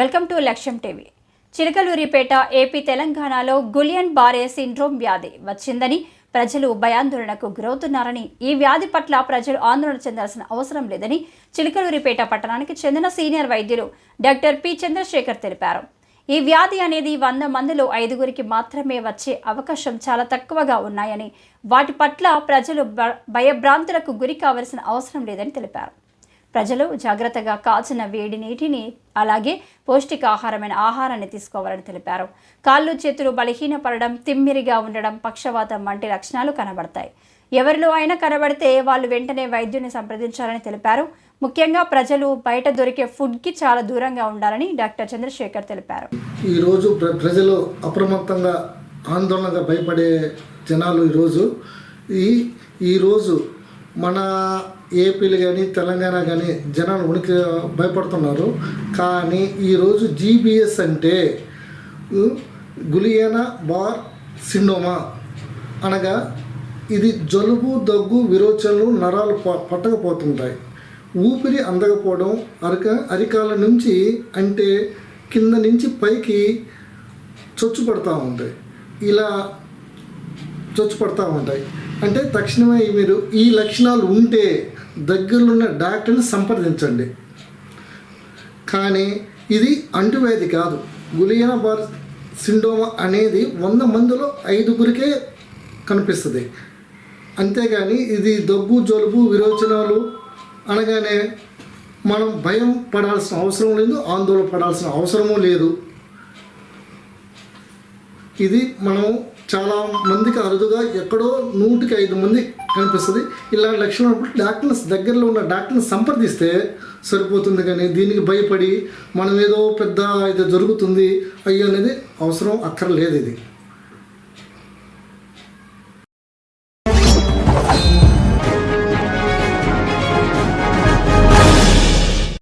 Welcome to Lakshyam TV. Chilakaluripet AP తెలంగాణలో Guillain Barre syndrome వ్యాధి వచ్చిందని ప్రజలు భయాందోళనకు గురవుతున్నారని ఈ వ్యాధి పట్ల ప్రజలు ఆందోళన చెందాల్సిన అవసరం లేదని చిలకలూరిపేట పట్టణానికి చెందిన సీనియర్ వైద్యులు డాక్టర్ పి చంద్రశేఖర్ తెలిపారు. ఈ వ్యాధి అనేది వంద మందిలో ఐదుగురికి మాత్రమే వచ్చే అవకాశం చాలా తక్కువగా ఉన్నాయని వాటి పట్ల ప్రజలు భయభ్రాంతులకు గురి కావలసిన అవసరం లేదని తెలిపారు. ప్రజలు జాగ్రత్తగా కాచిన వేడి నీటిని అలాగే పౌష్టికాహారమైన ఆహారాన్ని తీసుకోవాలని తెలిపారు. కాళ్ళు చేతులు బలహీనపడడం తిమ్మిరిగా ఉండడం పక్షవాతం వంటి లక్షణాలు కనబడతాయి. ఎవరిలో అయినా కనబడితే వాళ్ళు వెంటనే వైద్యుని సంప్రదించాలని తెలిపారు. ముఖ్యంగా ప్రజలు బయట దొరికే ఫుడ్కి చాలా దూరంగా ఉండాలని డాక్టర్ చంద్రశేఖర్ తెలిపారు. ఈరోజు ప్రజలు అప్రమత్తంగా ఆందోళనగా భయపడే జనాలు ఈరోజు. ఈ ఈరోజు మన ఏపీలు కానీ తెలంగాణ కానీ జనాలు ఉనికి భయపడుతున్నారు. కానీ ఈరోజు జీబీఎస్ అంటే ఉ, గులియనా బార్ సిండోమా అనగా ఇది జలుబు దగ్గు విరోచనలు నరాలు ప- పట్టకపోతుంటాయి. ఊపిరి అందకపోవడం అరక అరికాల నుంచి అంటే కింద నుంచి పైకి చొచ్చు పడతా ఉంటాయి. ఇలా చొచ్చు పడతా ఉంటాయి. అంటే తక్షణమే మీరు ఈ లక్షణాలు ఉంటే దగ్గరలో ఉన్న డాక్టర్ని సంప్రదించండి. కానీ ఇది అంటువ్యాధి కాదు. గులియనా బార్ సిండోమా అనేది వంద మందిలో ఐదుగురికే కనిపిస్తుంది. అంతేగాని ఇది దగ్గు జలుబు విరోచనాలు అనగానే మనం భయం పడాల్సిన అవసరం లేదు ఆందోళన పడాల్సిన అవసరమూ లేదు. ఇది మనం చాలా మందికి అరుదుగా ఎక్కడో నూటికి ఐదు మంది కనిపిస్తుంది. ఇలాంటి లక్షణం ఉన్నప్పుడు డాక్టర్ని దగ్గరలో ఉన్న డాక్టర్ని సంప్రదిస్తే సరిపోతుంది కానీ దీనికి భయపడి మనం ఏదో పెద్ద ఇది జరుగుతుంది అయ్యో అనేది అవసరం అక్కర్లేదు ఇది.